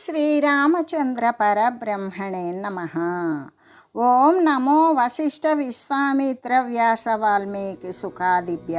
శ్రీరామచంద్ర పరబ్రహ్మణే నమ ఓం నమో వశిష్ఠ విశ్వామిత్ర వ్యాస వాల్మీకి సుఖాదిభ్య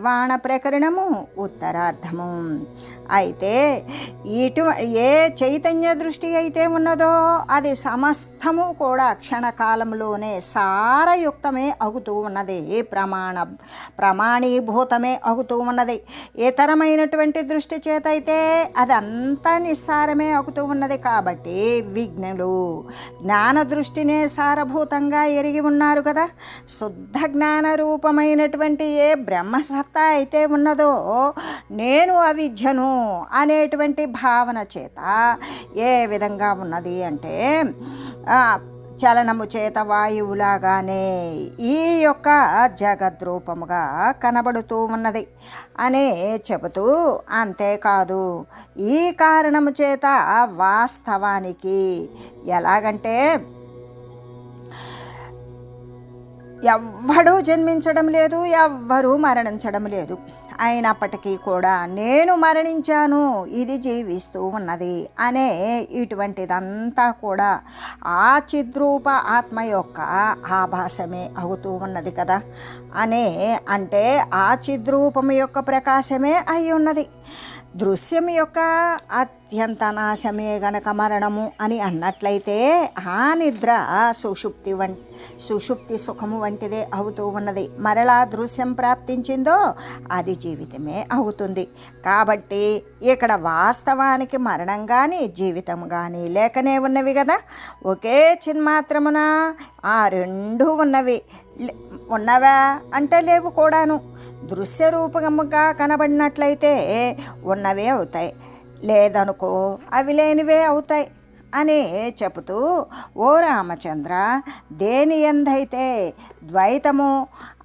నిర్వాణ ప్రకరణము ఉత్తరార్థము. అయితే ఇటు ఏ చైతన్య దృష్టి అయితే ఉన్నదో అది సమస్తము కూడా క్షణకాలంలోనే సారయుక్తమే అగుతూ ఉన్నది. ప్రమాణ ప్రమాణీభూతమే అగుతూ ఉన్నది. ఇతరమైనటువంటి దృష్టి చేత అయితే అది నిస్సారమే అగుతూ ఉన్నది. కాబట్టి విఘ్నులు జ్ఞాన దృష్టినే సారభూతంగా ఎరిగి ఉన్నారు కదా. శుద్ధ జ్ఞాన రూపమైనటువంటి ఏ బ్రహ్మసత్తా అయితే ఉన్నదో నేను అవిద్యను అనేటువంటి భావన చేత ఏ విధంగా ఉన్నది అంటే చలనము చేత వాయువులాగానే ఈ యొక్క జగద్రూపముగా కనబడుతూ ఉన్నది అనే చెబుతూ అంతేకాదు. ఈ కారణము చేత వాస్తవానికి ఎలాగంటే ఎవ్వడూ జన్మించడం లేదు ఎవ్వరూ మరణించడం లేదు. అయినప్పటికీ కూడా నేను మరణించాను ఇది జీవిస్తూ ఉన్నది అనే ఇటువంటిదంతా కూడా ఆ చిద్రూప ఆత్మ యొక్క ఆభాసమే అవుతూ ఉన్నది కదా. అనే అంటే ఆ చిద్రూపం యొక్క ప్రకాశమే అయి ఉన్నది. దృశ్యం యొక్క నాశమే గనక మరణము అని అన్నట్లయితే ఆ నిద్ర సుషుప్తి వం సుషుప్తి సుఖము వంటిదే అవుతూ ఉన్నది. మరలా దృశ్యం ప్రాప్తించిందో అది జీవితమే అవుతుంది. కాబట్టి ఇక్కడ వాస్తవానికి మరణం కానీ జీవితం కానీ లేకనే ఉన్నవి కదా ఒకే చిన్మాత్రమున ఆ రెండు ఉన్నవి. ఉన్నవా అంటే లేవు కూడాను. దృశ్య రూపకముగా కనబడినట్లయితే ఉన్నవే అవుతాయి. లేదనుకో అవి లేనివే అవుతాయి అని చెబుతూ ఓ రామచంద్ర దేని ఎందైతే ద్వైతము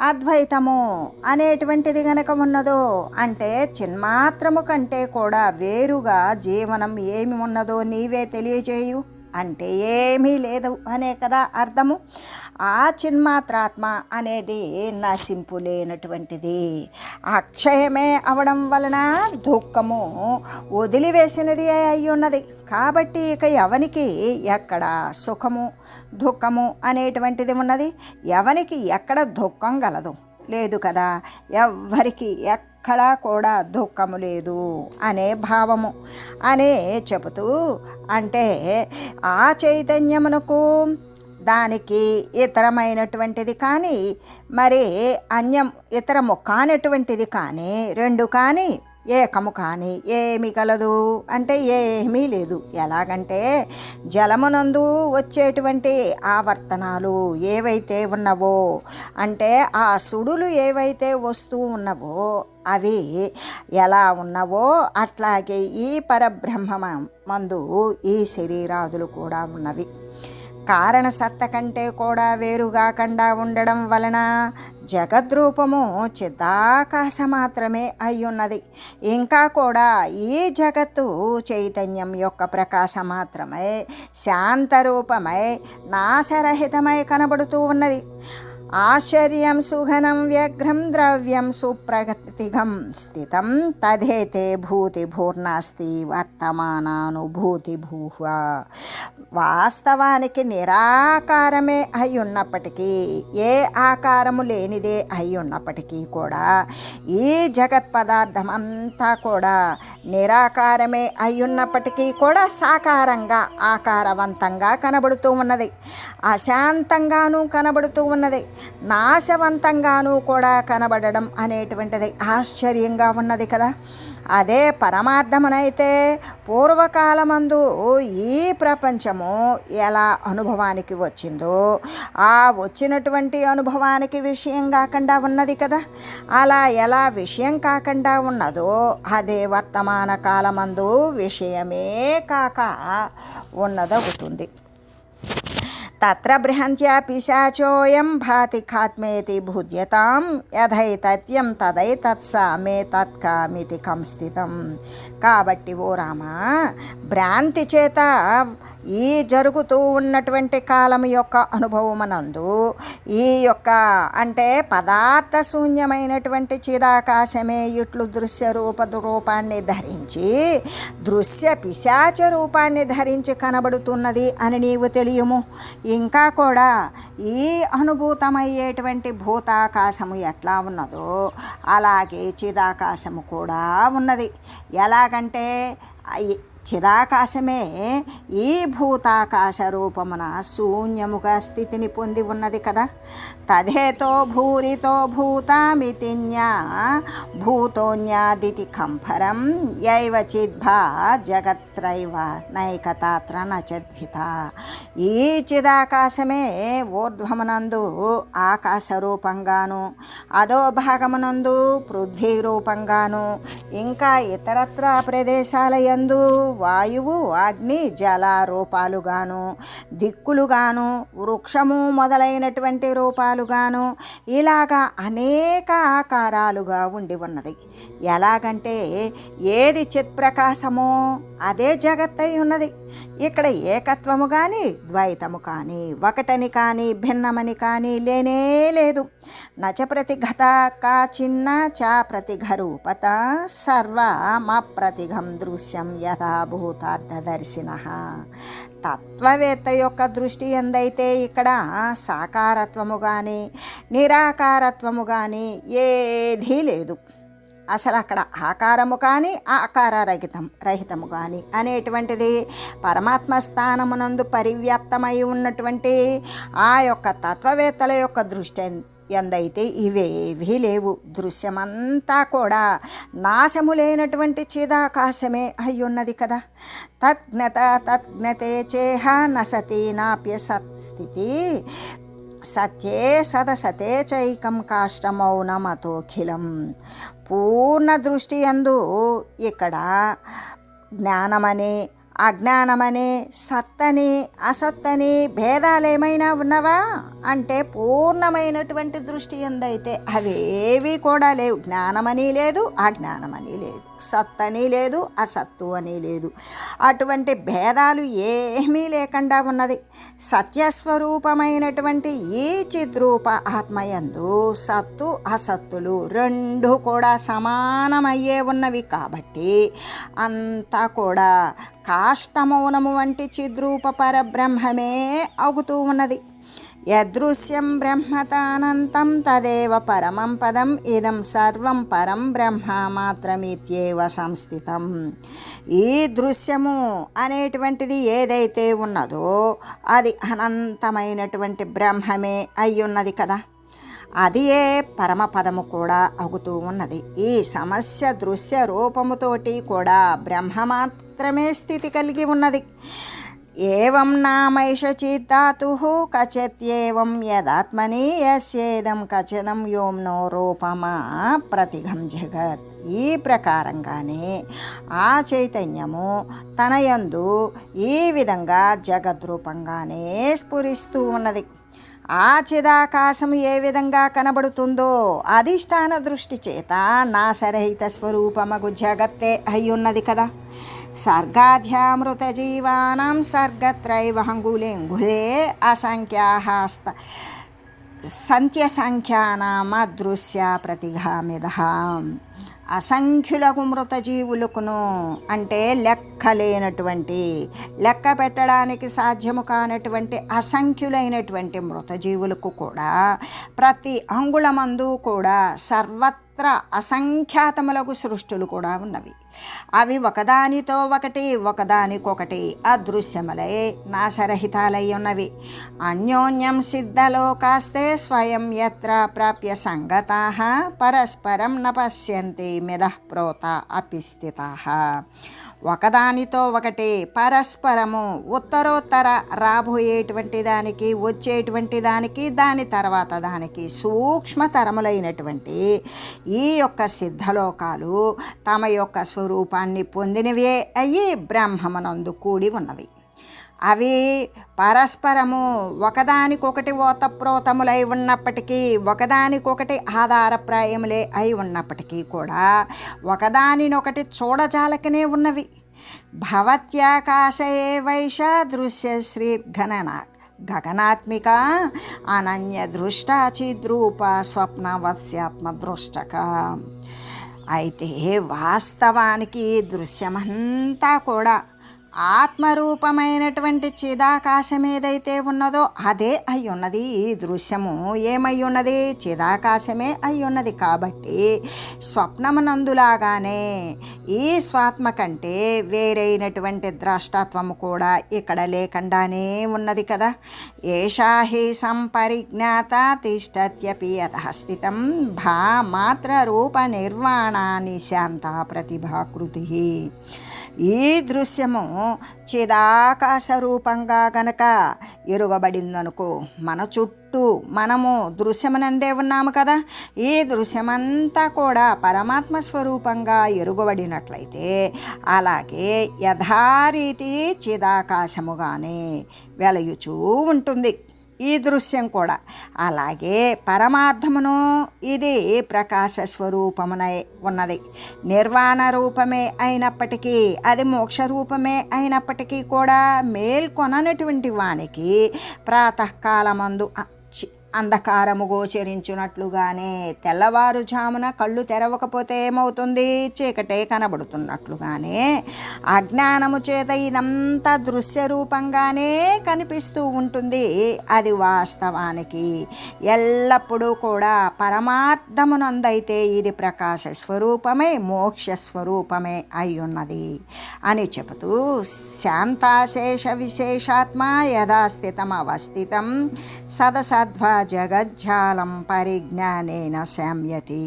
అద్వైతము అనేటువంటిది గనక ఉన్నదో అంటే చిన్మాత్రము కంటే కూడా వేరుగా జీవనం ఏమి ఉన్నదో నీవే తెలియజేయు అంటే ఏమీ లేదు అనే కదా అర్థము. ఆ చిన్మాత్రాత్మ అనేది నశింపు లేనటువంటిది. అక్షయమే అవడం వలన దుఃఖము వదిలివేసినది అయి ఉన్నది. కాబట్టి ఇక ఎవనికి ఎక్కడ సుఖము దుఃఖము అనేటువంటిది ఉన్నది? ఎవనికి ఎక్కడ దుఃఖం గలదు? లేదు కదా. ఎవ్వరికి ఎక్కడా కూడా దుఃఖము లేదు అనే భావము. అనే చెబుతూ అంటే ఆ చైతన్యమునకు దానికి ఇతరమైనటువంటిది కానీ మరి అన్యం ఇతరము కానటువంటిది కానీ రెండు కానీ ఏకము కానీ ఏమి కలదు? అంటే ఏమీ లేదు. ఎలాగంటే జలమునందు వచ్చేటువంటి ఆవర్తనాలు ఏవైతే ఉన్నవో అంటే ఆ సుడులు ఏవైతే వస్తూ ఉన్నవో అవి ఎలా ఉన్నవో అట్లాగే ఈ పరబ్రహ్మ మందు ఈ శరీరాదులు కూడా ఉన్నవి. కారణ సత్త కంటే కూడా వేరుగాకుండా ఉండడం వలన జగద్రూపము చిదాకాశ మాత్రమే అయ్యున్నది. ఇంకా కూడా ఈ జగత్తు చైతన్యం యొక్క ప్రకాశ మాత్రమై శాంతరూపమై నాశరహితమై కనబడుతూ ఉన్నది. ఆశ్చర్యం సుఘనం వ్యగ్రం ద్రవ్యం సుప్రగతిగం స్థితం తదేతే భూతి భూర్ణాస్తి వర్తమానానుభూతి భూహ వాస్తవానికి నిరాకారమే అయి ఉన్నప్పటికీ ఏ ఆకారము లేనిదే అయి ఉన్నప్పటికీ కూడా ఈ జగత్ పదార్థం అంతా కూడా నిరాకారమే అయి ఉన్నప్పటికీ కూడా సాకారంగా ఆకారవంతంగా కనబడుతూ ఉన్నది. అశాంతంగాను కనబడుతూ ఉన్నది. నాశవంతంగాను కూడా కనబడడం అనేటువంటిది ఆశ్చర్యంగా ఉన్నది కదా. అదే పరమార్థమునైతే పూర్వకాలమందు ఈ ప్రపంచము ఎలా అనుభవానికి వచ్చిందో ఆ వచ్చినటువంటి అనుభవానికి విషయం కాకుండా ఉన్నది కదా. అలా ఎలా విషయం కాకుండా ఉన్నదో అదే వర్తమాన కాలమందు విషయమే కాక ఉన్నదవుతుంది. तत्र बृहन्त्या पिशाचोऽयं भाति खात्मेति भुज्यतां यथैतत्यं तदैतत्सामे तत्कामिति कंस्थितम् కాబట్టి ఓ రామ భ్రాంతి చేత ఈ జరుగుతూ ఉన్నటువంటి కాలం యొక్క అనుభవమనందు ఈ యొక్క అంటే పదార్థ శూన్యమైనటువంటి చిదాకాశమే ఇట్లు దృశ్య రూప రూపాన్ని ధరించి దృశ్య పిశాచ రూపాన్ని ధరించి కనబడుతున్నది అని నీవు తెలియము. ఇంకా కూడా ఈ అనుభూతమయ్యేటువంటి భూతాకాశము ఎట్లా ఉన్నదో అలాగే చిదాకాశము కూడా ఉన్నది. ఎలాగంటే చిరాకాశమే చిదాకాశమే ఈ భూతాకాశ రూపమున శూన్యముగా స్థితిని పొంది ఉన్నది కదా. తదేతో భూరితో భూతామితిన్యా భూతోన్యాదితి కంఫరం యైవ చిద్భా జగత్స్రైవ నైకతాత్ర నచద్విత ఈ చిదాకాశమే ఊర్ధ్వమునందు ఆకాశ రూపంగాను అదో భాగమునందు పృథ్వీ రూపంగాను ఇంకా ఇతరత్ర ప్రదేశాల యందు వాయువు అగ్ని జల రూపాలుగాను దిక్కులుగాను వృక్షము మొదలైనటువంటి రూపాలుగాను ఇలాగా అనేక ఆకారాలుగా ఉండి ఉన్నది. ఎలాగంటే ఏది చిత్ప్రకాశమో అదే జగత్తై ఉన్నది. ఇక్కడ ఏకత్వము కానీ ద్వైతము కానీ ఒకటని కానీ భిన్నమని కానీ లేనే లేదు. నచ ప్రతిఘత కా చిన్న చా ప్రతిఘరూపత సర్వమ ప్రతిఘం దృశ్యం యథాభూతార్థదర్శిన తత్వవేత్త యొక్క దృష్టి ఎందైతే ఇక్కడ సాకారత్వము కానీ నిరాకారత్వము కానీ ఏదీ లేదు. అసలు అక్కడ ఆకారము కానీ ఆకార రహితం రహితము కానీ అనేటువంటిది పరమాత్మ స్థానమునందు పరివ్యాప్తమై ఉన్నటువంటి ఆ యొక్క తత్వవేత్తల యొక్క దృష్టి ఎందైతే ఇవేవీ లేవు. దృశ్యమంతా కూడా నాశము లేనటువంటి చిదాకాశమే అయ్యున్నది కదా. తజ్ఞత తజ్ఞతే చేహ నసతి నాప్య సత్స్థితి. సత్యే సదసతే చైకం కాష్టమౌనమతోఖిలం. పూర్ణ దృష్టి అందు ఇక్కడ జ్ఞానమని అజ్ఞానమని సత్తని అసత్తని భేదాలు ఏమైనా ఉన్నవా? అంటే పూర్ణమైనటువంటి దృష్టి ఎందైతే అవేవి కూడా లేవు. జ్ఞానమని లేదు అజ్ఞానమని లేదు. సత్తని లేదు అసత్తు అని లేదు. అటువంటి భేదాలు ఏమీ లేకుండా ఉన్నది. సత్యస్వరూపమైనటువంటి ఈ చిద్రూప ఆత్మయందు సత్తు అసత్తులు రెండు కూడా సమానమయ్యే ఉన్నవి కాబట్టి అంతా కూడా కాష్టమౌనము వంటి చిద్రూప పరబ్రహ్మమే అవుతూ ఉన్నది. యదృశ్యం బ్రహ్మతానంతం తదేవ పరమం పదం ఇదం సర్వం పరం బ్రహ్మ మాత్రమిత్యేవ సంస్థితం. ఈ దృశ్యము అనేటువంటిది ఏదైతే ఉన్నదో అది అనంతమైనటువంటి బ్రహ్మమే అయ్యున్నది కదా. అది ఏ పరమపదము కూడా అవుతూ ఉన్నది. ఈ సమస్య దృశ్య రూపముతోటి కూడా బ్రహ్మ మాత్రమే స్థితి కలిగి ఉన్నది. ఏం నామైష చిత్తాతు కచత్యేవం యదాత్మని యస్యేదం కచనం యోమ్నో రూపమా ప్రతిఘం జగత్. ఈ ప్రకారంగానే ఆ చైతన్యము తనయందు ఈ విధంగా జగద్రూపంగానే స్ఫురిస్తూ ఉన్నది. ఆ చిదాకాశం ఏ విధంగా కనబడుతుందో అధిష్టాన దృష్టి చేత నాశరహిత స్వరూపమగు జగత్తే అయ్యున్నది కదా. సర్గాధ్యామృతజీవానాం సర్గత్రైవంగులేంగులే అసంఖ్యాస్త సంఖ్యసంఖ్యానామదృశ్య ప్రతిఘామిద అసంఖ్యులకు మృతజీవులకును అంటే లెక్కలేనటువంటి లెక్క పెట్టడానికి సాధ్యము కానటువంటి అసంఖ్యులైనటువంటి మృతజీవులకు కూడా ప్రతి అంగుళమందు కూడా సర్వత్ర అసంఖ్యాతములకు సృష్టులు కూడా ఉన్నవి. అవి ఒకదానితో ఒకటి ఒకదానికొకటి అదృశ్యములై నాశరహితాలై ఉన్నవి అన్యోన్యం సిద్ధలోకాస్తే స్వయం యత్ర ప్రాప్య సంగతా పరస్పరం నపశ్యంతి పశ్యంతి మిదఃప్రోత అపిస్థితా. ఒకదానితో ఒకటి పరస్పరము ఉత్తరోత్తర రాబోయేటువంటి దానికి వచ్చేటువంటి దానికి దాని తర్వాత దానికి సూక్ష్మతరములైనటువంటి ఈ యొక్క సిద్ధలోకాలు తమ యొక్క స్వరూపాన్ని పొందినవే అయ్యి బ్రహ్మమనందు కూడి ఉన్నవి. అవి పరస్పరము ఒకదానికొకటి ఓతప్రోతములై ఉన్నప్పటికీ ఒకదానికొకటి ఆధారప్రాయములే అయి ఉన్నప్పటికీ కూడా ఒకదానినొకటి చూడజాలకనే ఉన్నవి. భవత్యాకాశయే వైష దృశ్య శ్రీర్ఘనన గగనాత్మిక అనన్య దృష్ట చిద్రూప స్వప్నవత్స్యాత్మ దృష్టక అయితే వాస్తవానికి దృశ్యమంతా కూడా ఆత్మరూపమైనటువంటి చిదాకాశం ఏదైతే ఉన్నదో అదే అయ్యున్నది. ఈ దృశ్యము ఏమయ్యున్నది? చిదాకాశమే అయ్యున్నది కాబట్టి స్వప్నమునందులాగానే ఈ స్వాత్మ కంటే వేరైనటువంటి ద్రష్టత్వము కూడా ఇక్కడ లేకుండానే ఉన్నది కదా. ఏషా హి సంపరిజ్ఞాత తిష్టత్యపి అత స్థితం భా మాత్ర రూప నిర్వాణాని శాంత ప్రతిభాకృతి ఈ దృశ్యము చిదాకాశ రూపంగా గనక ఎరుగబడిందనుకో మన చుట్టూ మనము దృశ్యమనందే ఉన్నాము కదా. ఈ దృశ్యమంతా కూడా పరమాత్మ స్వరూపంగా ఎరుగబడినట్లయితే అలాగే యథారీతి చిదాకాశముగానే వెలయుచూ ఉంటుంది. ఈ దృశ్యం కూడా. అలాగే పరమార్థమును ఇది ప్రకాశ స్వరూపమునై ఉన్నది. నిర్వాణ రూపమే అయినప్పటికీ అది మోక్ష రూపమే అయినప్పటికీ కూడా మేల్కొననటువంటి వానికి ప్రాతకాలమందు అంధకారము గోచరించున్నట్లుగానే తెల్లవారుజామున కళ్ళు తెరవకపోతే ఏమవుతుంది? చీకటే కనబడుతున్నట్లుగానే అజ్ఞానము చేత ఇదంతా దృశ్య రూపంగానే కనిపిస్తూ ఉంటుంది. అది వాస్తవానికి ఎల్లప్పుడూ కూడా పరమార్థమునందైతే ఇది ప్రకాశ స్వరూపమే మోక్ష స్వరూపమే అయి ఉన్నది అని చెబుతూ శాంతాశేష విశేషాత్మ యథాస్థితం అవస్థితం సదసద్వా జగజ్జాలం పరిజ్ఞానేన శామ్యతి.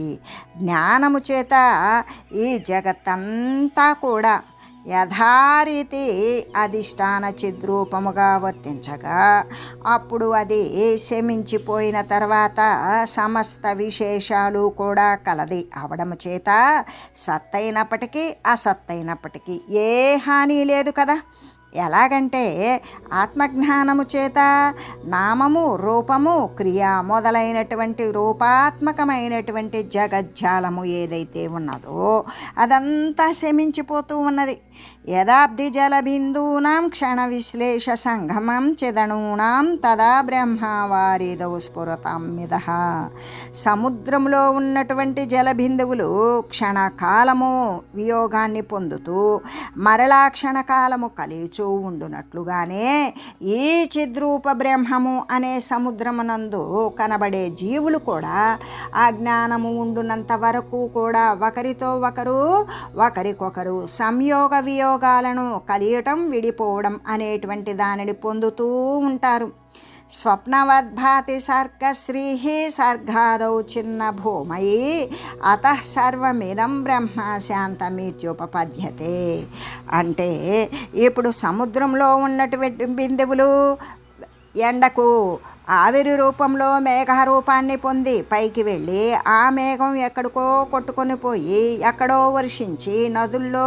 జ్ఞానము చేత ఈ జగత్తంతా కూడా యథారీతి అధిష్టాన చిద్రూపముగా వర్తించగా. అప్పుడు అది శమించిపోయిన తర్వాత సమస్త విశేషాలు కూడా కలది. అవడము చేత సత్తైనప్పటికీ అసత్తైనప్పటికీ ఏ హాని లేదు కదా. ఎలాగంటే ఆత్మజ్ఞానము చేత నామము రూపము క్రియ మొదలైనటువంటి రూపాత్మకమైనటువంటి జగజ్జాలము ఏదైతే ఉన్నదో అదంతా శమించిపోతూ ఉన్నది. యదాబ్ది జలబిందూనాం క్షణ విశ్లేష సంగమం చిదణూనాం తదా బ్రహ్మవారిదౌ స్ఫురతాం మిద. సముద్రంలో ఉన్నటువంటి జలబిందువులు క్షణకాలము వియోగాన్ని పొందుతూ మరలా క్షణకాలము కలిచూ ఉండునట్లుగానే ఈ చిద్రూప బ్రహ్మము అనే సముద్రమునందు కనబడే జీవులు కూడా ఆ జ్ఞానము ఉండునంత వరకు కూడా ఒకరితో ఒకరు ఒకరికొకరు సంయోగ వియోగాలను కలియటం విడిపోవడం అనేటువంటి దానిని పొందుతూ ఉంటారు. స్వప్నవద్భాతి సర్గశ్రీ సర్గాదౌ చిన్న భూమయి అత సర్వమిదం బ్రహ్మ శాంతమిత్యుపపద్యతే. అంటే ఇప్పుడు సముద్రంలో ఉన్నటువంటి బిందువులు ఎండకు ఆవిరి రూపంలో మేఘ రూపాన్ని పొంది పైకి వెళ్ళి ఆ మేఘం ఎక్కడికో కొట్టుకొని పోయి ఎక్కడో వర్షించి నదుల్లో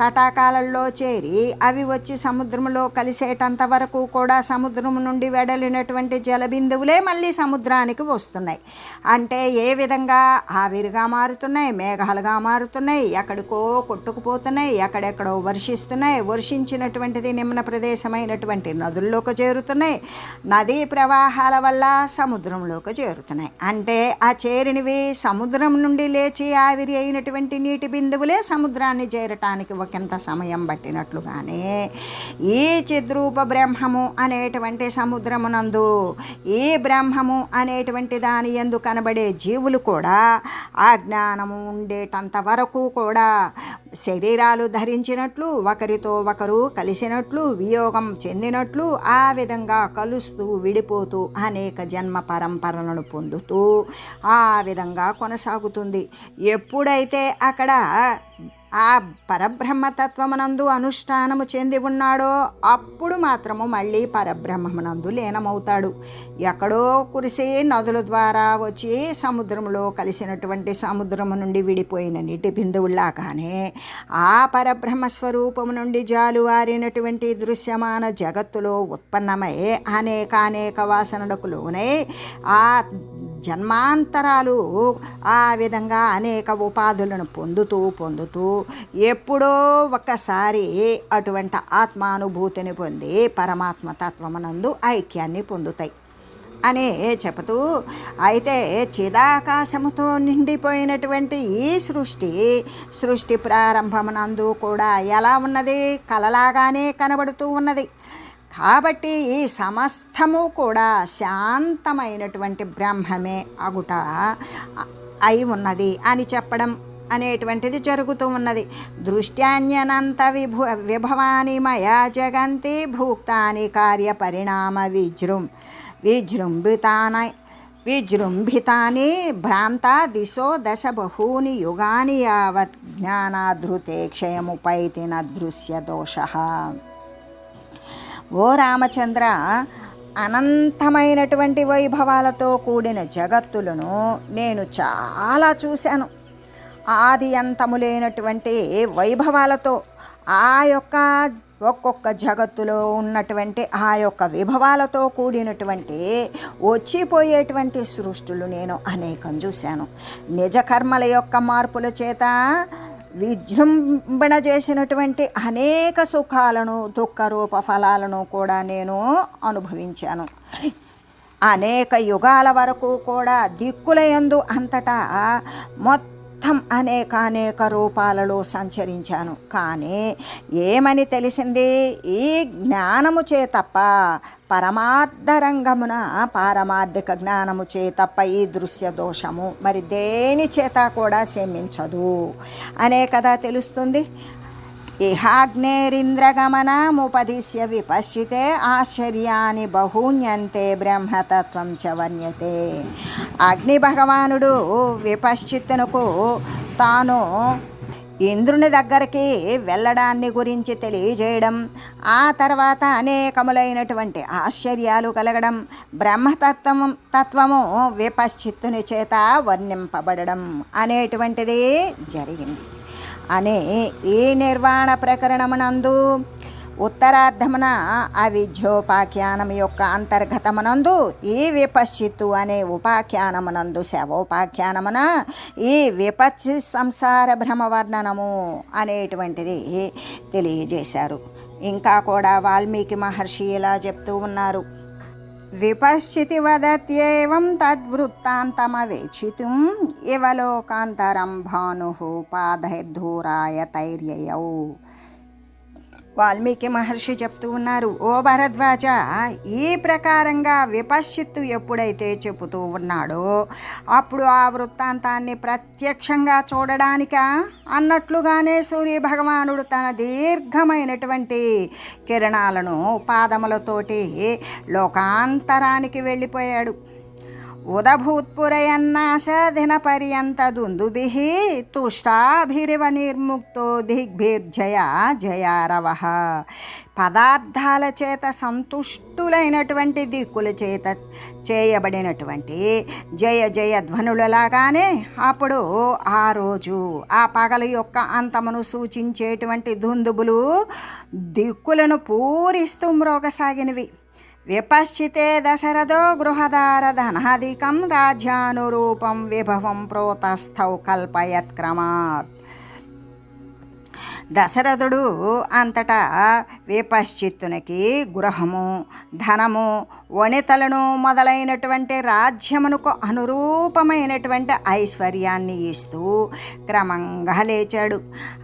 తటాకాలలో చేరి అవి వచ్చి సముద్రంలో కలిసేటంత వరకు కూడా సముద్రం నుండి వెడలినటువంటి జలబిందువులే మళ్ళీ సముద్రానికి వస్తున్నాయి. అంటే ఏ విధంగా ఆవిరిగా మారుతున్నాయి మేఘాలుగా మారుతున్నాయి ఎక్కడికో కొట్టుకుపోతున్నాయి ఎక్కడెక్కడో వర్షిస్తున్నాయి వర్షించినటువంటిది నిమ్న ప్రదేశమైనటువంటి నదుల్లోకి చేరుతున్నాయి. నదీ ప్రవాహ ప్రవాహాల వల్ల సముద్రంలోకి చేరుతున్నాయి. అంటే ఆ చేరినవి సముద్రం నుండి లేచి ఆవిరి అయినటువంటి నీటి బిందువులే సముద్రాన్ని చేరటానికి ఒకంత సమయం పట్టినట్లుగానే ఈ చిద్రూప బ్రహ్మము అనేటువంటి సముద్రమునందు ఈ బ్రహ్మము అనేటువంటి దాని ఎందు కనబడే జీవులు కూడా ఆ జ్ఞానము ఉండేటంత వరకు కూడా శరీరాలు ధరించినట్లు ఒకరితో ఒకరు కలిసినట్లు వియోగం చెందినట్లు ఆ విధంగా కలుస్తూ విడిపోతూ అనేక జన్మ పరంపరలను పొందుతూ ఆ విధంగా కొనసాగుతుంది. ఎప్పుడైతే అక్కడ ఆ పరబ్రహ్మతత్వమునందు అనుష్ఠానము చెంది ఉన్నాడో అప్పుడు మాత్రము మళ్ళీ పరబ్రహ్మమునందు లీనమవుతాడు. ఎక్కడో కురిసి నదుల ద్వారా వచ్చి సముద్రంలో కలిసినటువంటి సముద్రము నుండి విడిపోయిన నీటి బిందువుల్లాగానే ఆ పరబ్రహ్మ స్వరూపము నుండి జాలువారినటువంటి దృశ్యమాన జగత్తులో ఉత్పన్నమై అనేకానేక వాసనలకు లోనై ఆ జన్మాంతరాలు ఆ విధంగా అనేక ఉపాధులను పొందుతూ పొందుతూ ఎప్పుడో ఒక్కసారి అటువంటి ఆత్మానుభూతిని పొంది పరమాత్మ తత్వమునందు ఐక్యాన్ని పొందుతాయి అని చెబుతూ అయితే చిదాకాశముతో నిండిపోయినటువంటి ఈ సృష్టి సృష్టి ప్రారంభమునందు కూడా ఎలా ఉన్నది? కలలాగానే కనబడుతూ ఉన్నది. కాబట్టి ఈ సమస్తము కూడా శాంతమైనటువంటి బ్రహ్మమే అగుట అయి ఉన్నది అని చెప్పడం అనేటువంటిది జరుగుతూ ఉన్నది. దృష్ట్యాన్యనంత విభు విభవాని మయా జగంతి భూక్తాని కార్యపరిణామ విజృం విజృంభితాన విజృంభితాని భ్రాంత దిశో దశ బహూని యుగాని యావత్ జ్ఞానాధృతే క్షయముపైతిన దృశ్య దోష. ఓ రామచంద్ర అనంతమైనటువంటి వైభవాలతో కూడిన జగత్తులను నేను చాలా చూశాను. ఆది అంతము లేనటువంటి వైభవాలతో ఆ యొక్క ఒక్కొక్క జగత్తులో ఉన్నటువంటి ఆ యొక్క విభవాలతో కూడినటువంటి వచ్చిపోయేటువంటి సృష్టులు నేను అనేకం చూశాను. నిజ కర్మల యొక్క మార్పుల చేత విజృంభణ చేసినటువంటి అనేక సుఖాలను దుఃఖరూప ఫలాలను కూడా నేను అనుభవించాను. అనేక యుగాల వరకు కూడా దిక్కుల ఎందు అంతటా మొత్తం మొత్తం అనేక అనేక రూపాలలో సంచరించాను. కానీ ఏమని తెలిసింది? ఈ జ్ఞానము చే తప్ప పరమార్థ రంగమున పారమార్థిక జ్ఞానము చే తప్ప ఈ దృశ్య దోషము మరి దేని చేత కూడా శమించదు. అనే కదా తెలుస్తుంది. ఇహాగ్నేరింద్రగమనముపదిశ్య విపశ్చితే ఆశ్చర్యాన్ని బహూన్యంతే బ్రహ్మతత్వం చ వర్ణ్యతే అగ్ని భగవానుడు విపశ్చిత్తునకు తాను ఇంద్రుని దగ్గరికి వెళ్ళడాన్ని గురించి తెలియజేయడం ఆ తర్వాత అనేకములైనటువంటి ఆశ్చర్యాలు కలగడం బ్రహ్మతత్వం తత్వము విపశ్చిత్తుని చేత వర్ణింపబడడం అనేటువంటిది జరిగింది. అనే ఈ నిర్వాణ ప్రకరణమునందు ఉత్తరార్ధమున అవిద్యోపాఖ్యానం యొక్క అంతర్గతమునందు ఈ విపశ్చిత్తు అనే ఉపాఖ్యానమునందు శవోపాఖ్యానమున ఈ విపచ్చి సంసార భ్రమవర్ణనము అనేటువంటిది తెలియజేశారు. ఇంకా కూడా వాల్మీకి మహర్షి ఇలా చెప్తూ ఉన్నారు. विपश्चिति एवं तद्वृत्तान्तमवेक्षितुम् इव पादैर्धूराय तैर्ययौ వాల్మీకి మహర్షి చెప్తూ ఉన్నారు ఓ భరద్వాజ ఈ ప్రకారంగా విపశ్చిత్తు ఎప్పుడైతే చెబుతూ ఉన్నాడో అప్పుడు ఆ వృత్తాంతాన్ని ప్రత్యక్షంగా చూడడానిక? అన్నట్లుగానే సూర్య భగవానుడు తన దీర్ఘమైనటువంటి కిరణాలను పాదములతోటి లోకాంతరానికి వెళ్ళిపోయాడు. ఉదభూత్పురయన్నాసదిన పర్యంత దుందుభి తుష్టాభిరివ నిర్ముక్తో దిగ్భిర్జయ జయారవ. పదార్థాల చేత సంతుష్టులైనటువంటి దిక్కుల చేత చేయబడినటువంటి జయ జయ ధ్వనులలాగానే అప్పుడు ఆ రోజు ఆ పగల యొక్క అంతమును సూచించేటువంటి దుందుబులు దిక్కులను పూరిస్తూ మ్రోగసాగినవి. विपश्चिते दशरथो गृहदारधनादिकं राज्यानुरूपं विभवं प्रोतस्थौ कल्पयत्क्रमात्। దశరథుడు అంతటా విపశ్చిత్తునికి గృహము ధనము వణితలను మొదలైనటువంటి రాజ్యమునకు అనురూపమైనటువంటి ఐశ్వర్యాన్ని ఇస్తూ క్రమంగా లేచాడు.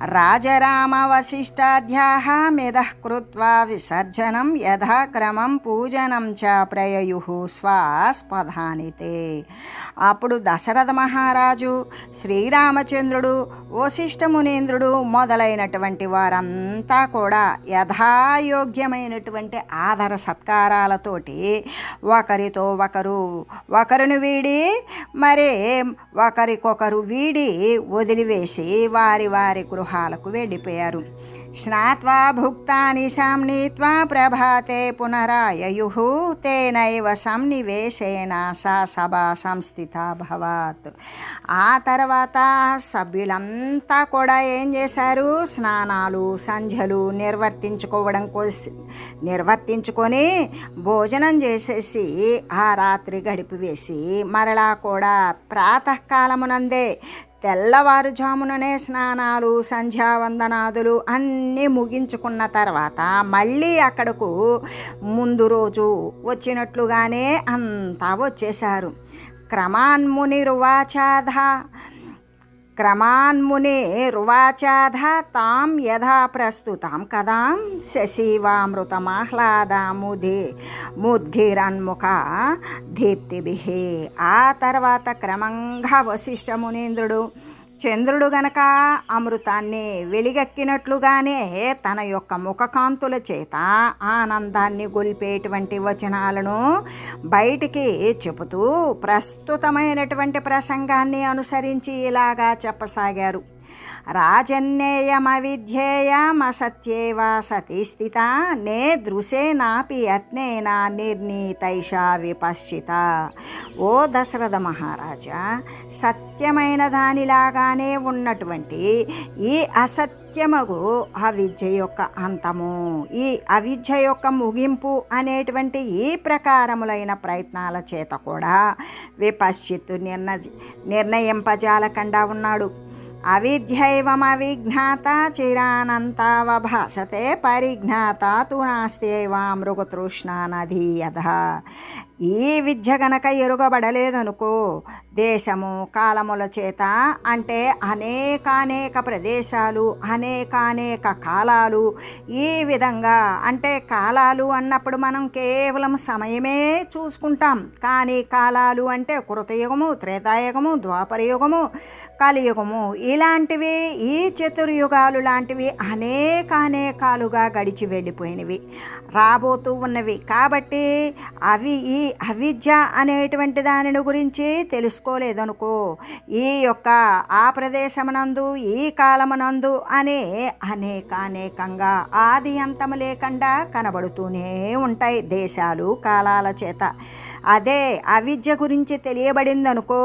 రాజరామ వశిష్టాధ్యాహ మిదః కృత్వా విసర్జనం యథాక్రమం పూజనం చ ప్రయయు స్వాస్పదానితే అప్పుడు దశరథ మహారాజు శ్రీరామచంద్రుడు వశిష్ఠమునేంద్రుడు మొదలైనటువంటి వారంతా కూడా యథాయోగ్యమైనటువంటి ఆదర సత్కారాలతోటి ఒకరితో ఒకరు ఒకరిని వీడి మరి ఒకరికొకరు వీడి వదిలివేసి వారి వారి గృహాలకు వెళ్ళిపోయారు. స్నాత్వా భుక్తాని సంనీత్వా ప్రభాతే పునరాయయు తేనైవ సంనివేశేన సా సభ సంస్థిత భవాత్ ఆ తర్వాత సభ్యులంతా కూడా ఏం చేశారు? స్నానాలు సంధ్యలు నిర్వర్తించుకోవడం కోసి నిర్వర్తించుకొని భోజనం చేసేసి ఆ రాత్రి గడిపివేసి మరలా కూడా ప్రాతకాలమునందే తెల్లవారుజాముననే స్నానాలు సంధ్యావందనాదులు అన్నీ ముగించుకున్న తర్వాత మళ్ళీ అక్కడకు ముందు రోజు వచ్చినట్లుగానే అంతా వచ్చేశారు. క్రమాన్మునిరువాచాధ క్రమాన్మునిరువాచాధ తాం యథా ప్రస్తుతాం కదాం శశీవామృతమాహ్లాదాముదే ముద్ధిరన్ముఖ దీప్తిభి ఆ తర్వాత క్రమంగా వశిష్ఠ మునీంద్రుడు చంద్రుడు గనక అమృతాన్ని వెలిగెక్కినట్లుగానే తన యొక్క ముఖకాంతుల చేత ఆనందాన్ని గొలిపేటువంటి వచనాలను బయటికి చెబుతూ ప్రస్తుతమైనటువంటి ప్రసంగాన్ని అనుసరించి ఇలాగా చెప్పసాగారు. రాజన్నేయమవిధ్యేయమసత్యేవా సతి స్థిత నే దృశేనాపి యత్నేన నిర్ణీతైషా విపశ్చిత. ఓ దశరథ మహారాజా సత్యమైన దానిలాగానే ఉన్నటువంటి ఈ అసత్యమగు అవిద్య యొక్క అంతము ఈ అవిద్య యొక్క ముగింపు అనేటువంటి ఈ ప్రకారములైన ప్రయత్నాల చేత కూడా విపశ్చిత్తు నిర్ణ నిర్ణయింపజాలకుండా ఉన్నాడు. అవిద్యైవమవిజ్ఞాత చిరానంతావభాసతే పరిజ్ఞాత తు నాస్త్యేవా మృగతృష్ణా నదీ యథ ఈ విద్య గనక ఎరుగబడలేదనుకో దేశము కాలముల చేత అంటే అనేకానేక ప్రదేశాలు అనేకానేక కాలాలు ఈ విధంగా అంటే కాలాలు అన్నప్పుడు మనం కేవలం సమయమే చూసుకుంటాం. కానీ కాలాలు అంటే కృతయుగము త్రేతాయుగము ద్వాపరయుగము కలియుగము ఇలాంటివి ఈ చతుర్యుగాలు లాంటివి అనేకానేకాలుగా గడిచి వెళ్ళిపోయినవి రాబోతూ ఉన్నవి. కాబట్టి అవి ఈ అవిద్య అనేటువంటి దానిని గురించి తెలుసుకోలేదనుకో. ఈ యొక్క ఆ ప్రదేశమునందు ఈ కాలమునందు అనే అనేకానేకంగా ఆది అంతము లేకుండా కనబడుతూనే ఉంటాయి దేశాలు కాలాల చేత. అదే అవిద్య గురించి తెలియబడిందనుకో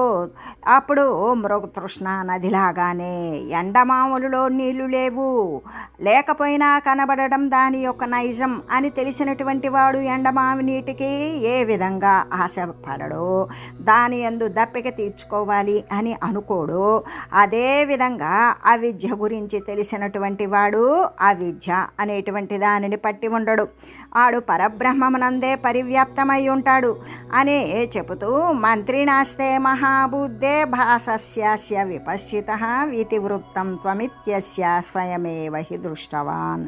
అప్పుడు మృగతృష్ణ నదిలాగానే ఎండమాములలో నీళ్ళు లేవు. లేకపోయినా కనబడడం దాని యొక్క నైజం అని తెలిసినటువంటి వాడు ఎండమావి నీటికి ఏ విధంగా ఆశపడడో దాని ఎందు దప్పిక తీర్చుకోవాలి అని అనుకోడు అదేవిధంగా అవిద్య గురించి తెలిసినటువంటి వాడు అవిద్య అనేటువంటి దానిని పట్టి ఉండడు. ఆడు పరబ్రహ్మమునందే పరివ్యాప్తమై ఉంటాడు అని చెబుతూ మంత్రినాస్తే మహాబుద్ధే భాసస్య విపశ్చిత ఇతివృత్తం త్వమిత్యస్య స్వయమేవ హి దృష్టవాన్.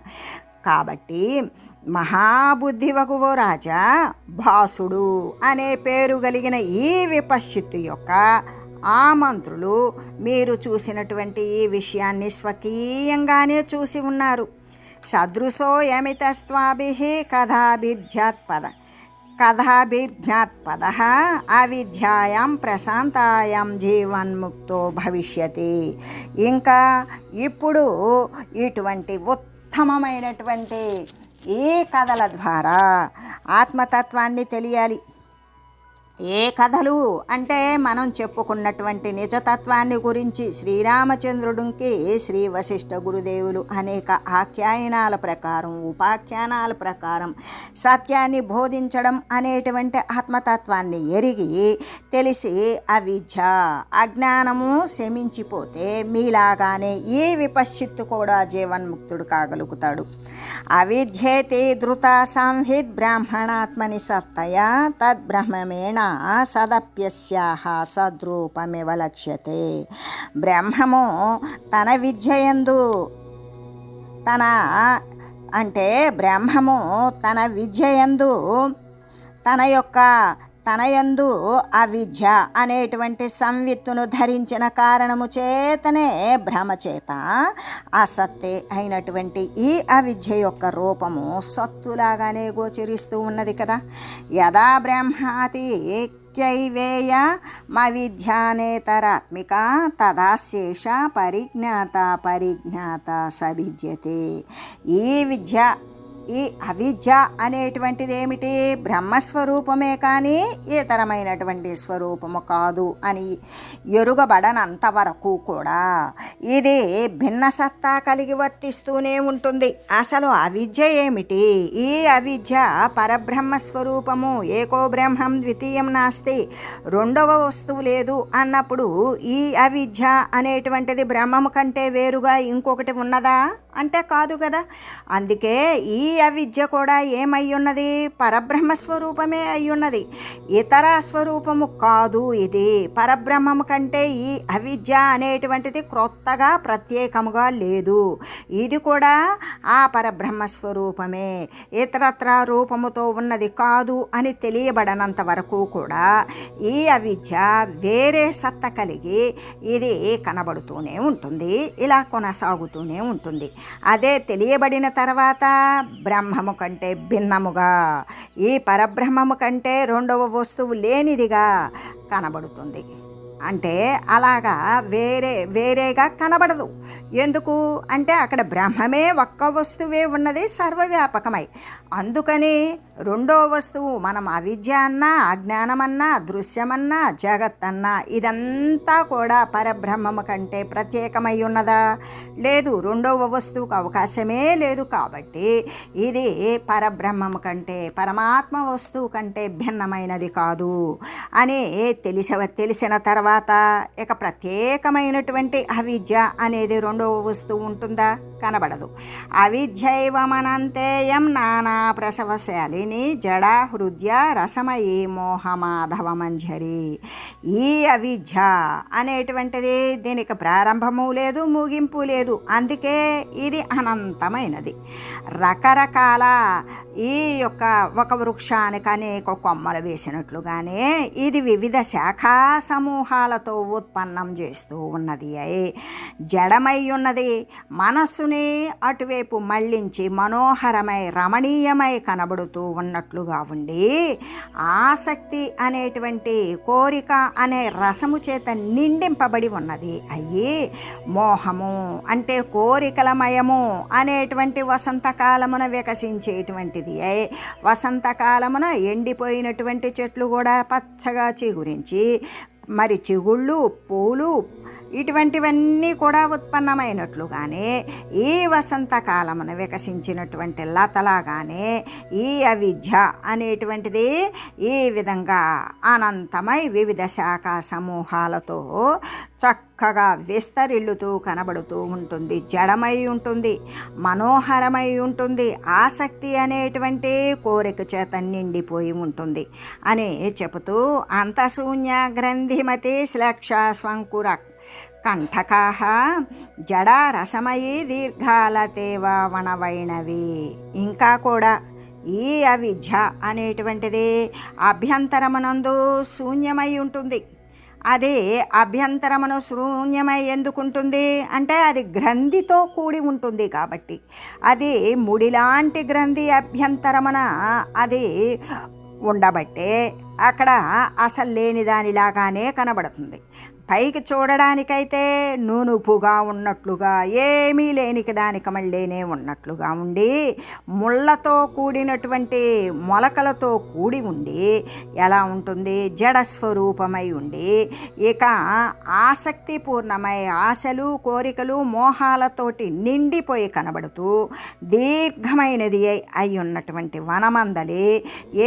కాబట్టి మహాబుద్ధివగువో రాజా భాసుడు అనే పేరు కలిగిన ఈ విపశ్చిత్తు యొక్క ఆ మంత్రులు మీరు చూసినటువంటి ఈ విషయాన్ని స్వకీయంగానే చూసి ఉన్నారు. సదృశోయమితస్వాభి కథాభిర్జాత్పద కథాభిజ్ఞాత్పద అవిద్యాయాం ప్రశాంతాయాం జీవన్ముక్తో భవిష్యతి. ఇంకా ఇప్పుడు ఇటువంటి ఉత్తమమైనటువంటి ఈ కథల ద్వారా ఆత్మతత్వాన్ని తెలియాలి? ఏ కథలు అంటే మనం చెప్పుకున్నటువంటి నిజతత్వాన్ని గురించి శ్రీరామచంద్రుడికి శ్రీ వశిష్ఠ గురుదేవులు అనేక ఆఖ్యాయనాల ప్రకారం ఉపాఖ్యానాల ప్రకారం సత్యాన్ని బోధించడం అనేటువంటి ఆత్మతత్వాన్ని ఎరిగి తెలిసి అవిద్య అజ్ఞానము శమించిపోతే మీలాగానే ఈ విపశ్చిత్తు కూడా జీవన్ముక్తుడు కాగలుగుతాడు. అవిద్యేతి ధృత సంహిత్ బ్రాహ్మణాత్మని సత్తయ తద్బ్రహ్మమేణ సదప్యస్యాహ సద్రూపమివ లక్ష్యతే. బ్రహ్మము తన విద్యయందు తన అంటే బ్రహ్మము తన విద్యయందు తన యొక్క తనయందు అవిద్య అనేటువంటి సంవిత్తును ధరించిన కారణము చేతనే భ్రమచేత అసత్తే అయినటువంటి ఈ అవిద్య యొక్క రూపము సత్తులాగానే గోచరిస్తూ ఉన్నది కదా. యదా బ్రహ్మాతి క్యైవేయ మవిధ్యానేతరాత్మిక తదా శేష పరిజ్ఞాత పరిజ్ఞాత సవిద్యతే ఈ విద్య ఈ అవిద్య అనేటువంటిది ఏమిటి బ్రహ్మస్వరూపమే కానీ ఇతరమైనటువంటి స్వరూపము కాదు అని ఎరుగబడనంత వరకు కూడా ఇది భిన్న సత్తా కలిగి వర్తిస్తూనే ఉంటుంది. అసలు అవిద్య ఏమిటి? ఈ అవిద్య పరబ్రహ్మ స్వరూపము ఏకో బ్రహ్మం ద్వితీయం నాస్తి రెండవ వస్తువు లేదు అన్నప్పుడు ఈ అవిద్య అనేటువంటిది బ్రహ్మము కంటే వేరుగా ఇంకొకటి ఉన్నదా? అంటే కాదు కదా. అందుకే ఈ అవిద్య కూడా ఏమై ఉన్నది పరబ్రహ్మ స్వరూపమే అయ్యున్నది. ఇతర స్వరూపము కాదు ఇది. పరబ్రహ్మము కంటే ఈ అవిద్య అనేటువంటిది క్రొత్తగా ప్రత్యేకముగా లేదు. ఇది కూడా ఆ పరబ్రహ్మ స్వరూపమే. ఇతరత్ర రూపముతో ఉన్నది కాదు అని తెలియబడనంత వరకు కూడా ఈ అవిద్య వేరే సత్త కలిగి ఇది కనబడుతూనే ఉంటుంది. ఇలా కొనసాగుతూనే ఉంటుంది. అదే తెలియబడిన తర్వాత బ్రహ్మము కంటే భిన్నముగా ఈ పరబ్రహ్మము కంటే రెండవ వస్తువు లేనిదిగా కనబడుతుంది. అంటే అలాగా వేరే వేరేగా కనబడదు. ఎందుకు? అంటే అక్కడ బ్రహ్మమే ఒక్క వస్తువే ఉన్నది సర్వవ్యాపకమై. అందుకని రెండో వస్తువు మనం అవిద్య అన్నా అజ్ఞానమన్నా దృశ్యమన్నా జగత్ అన్నా ఇదంతా కూడా పరబ్రహ్మము కంటే ప్రత్యేకమై ఉన్నదా? లేదు రెండవ వస్తువుకు అవకాశమే లేదు కాబట్టి ఇది పరబ్రహ్మము కంటే పరమాత్మ వస్తువు కంటే భిన్నమైనది కాదు అని తెలిస తెలిసిన తర్వాత ఇక ప్రత్యేకమైనటువంటి అవిద్య అనేది రెండవ వస్తువు ఉంటుందా? కనబడదు. అవిద్యైవమనంతేయం నానా ప్రసవశాలిని జడ హృదయ రసమయీ మోహమాధవ మంజరి. ఈ అవిద్య అనేటువంటిది దీనికి ప్రారంభము లేదు ముగింపు లేదు. అందుకే ఇది అనంతమైనది. రకరకాల ఈ యొక్క ఒక వృక్షానికి అనేక కొమ్మలు వేసినట్లుగానే ఇది వివిధ శాఖా సమూహాలతో ఉత్పన్నం చేస్తూ ఉన్నది. అయి జడమై ఉన్నది. మనస్సుని అటువైపు మళ్ళించి మనోహరమై రమణీయమై కనబడుతూ ఉన్నట్లుగా ఉండి ఆసక్తి అనేటువంటి కోరిక అనే రసము చేత నిండింపబడి ఉన్నది. అయ్యి మోహము అంటే కోరికలమయము అనేటువంటి వసంతకాలమున వికసించేటువంటిది. అయి వసంతకాలమున ఎండిపోయినటువంటి చెట్లు కూడా పచ్చగా చిగురించి మరి చిగుళ్ళు పూలు ఇటువంటివన్నీ కూడా ఉత్పన్నమైనట్లుగానే ఈ వసంతకాలమున వికసించినటువంటి లతలాగానే ఈ అవిద్య అనేటువంటిది ఈ విధంగా అనంతమై వివిధ శాఖ సమూహాలతో చక్కగా విస్తరిల్లుతూ కనబడుతూ ఉంటుంది. జడమై ఉంటుంది మనోహరమై ఉంటుంది ఆసక్తి అనేటువంటి కోరిక చేత నిండిపోయి ఉంటుంది. అని చెబుతూ అంతశూన్య గ్రంథిమతి శ్లక్ష స్వంకుర కంఠకా జడా రసమయీ దీర్ఘాలతేవ వణవైణవి ఇంకా కూడా ఈ అవిద్య అనేటువంటిది అభ్యంతరమునందు శూన్యమై ఉంటుంది. అది అభ్యంతరమును శూన్యమై ఎందుకుంటుంది? అంటే అది గ్రంథితో కూడి ఉంటుంది కాబట్టి. అది ముడిలాంటి గ్రంథి అభ్యంతరమున అది ఉండబట్టే అక్కడ అసలు లేని దానిలాగానే కనబడుతుంది. పైకి చూడడానికైతే నూనుపుగా ఉన్నట్లుగా ఏమీ లేనికి దానికి మళ్ళీనే ఉన్నట్లుగా ఉండి ముళ్ళతో కూడినటువంటి మొలకలతో కూడి ఉండి ఎలా ఉంటుంది? జడ స్వరూపమై ఉండి ఇక ఆసక్తిపూర్ణమై ఆశలు కోరికలు మోహాలతోటి నిండిపోయి కనబడుతూ దీర్ఘమైనది అయి ఉన్నటువంటి వనమందలి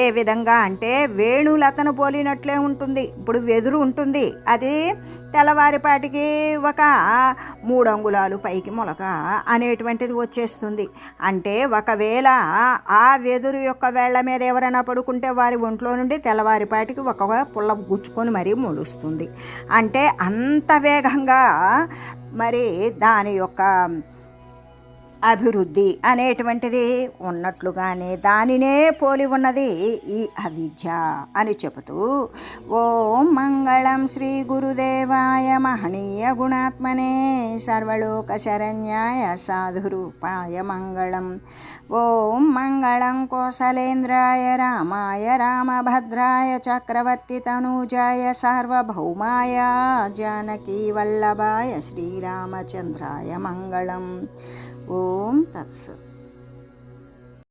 ఏ విధంగా అంటే వేణులతను పోలినట్లే ఉంటుంది. ఇప్పుడు వెదురు ఉంటుంది. అది తెల్లవారిపాటికి ఒక మూడు అంగుళాలు పైకి మొలక అనేటువంటిది వచ్చేస్తుంది. అంటే ఒకవేళ ఆ వెదురు యొక్క వేళ్ళ మీద ఎవరైనా పడుకుంటే వారి ఒంట్లో నుండి తెల్లవారిపాటికి ఒక పుల్ల గుచ్చుకొని మరీ మొలుస్తుంది. అంటే అంత వేగంగా మరి దాని యొక్క అభివృద్ధి అనేటువంటిది ఉన్నట్లుగానే దానినే పోలి ఉన్నది ఈ అవిద్య అని చెబుతూ ఓం మంగళం శ్రీ గురుదేవాయ మహనీయ గుణాత్మనే సర్వలోక శరణ్యాయ సాధురూపాయ మంగళం. ఓం మంగళం కోసలేంద్రాయ రామాయ రామభద్రాయ చక్రవర్తి తనూజాయ సార్వభౌమాయ జానకీ వల్లభాయ శ్రీరామచంద్రాయ మంగళం. ఓం తత్సత్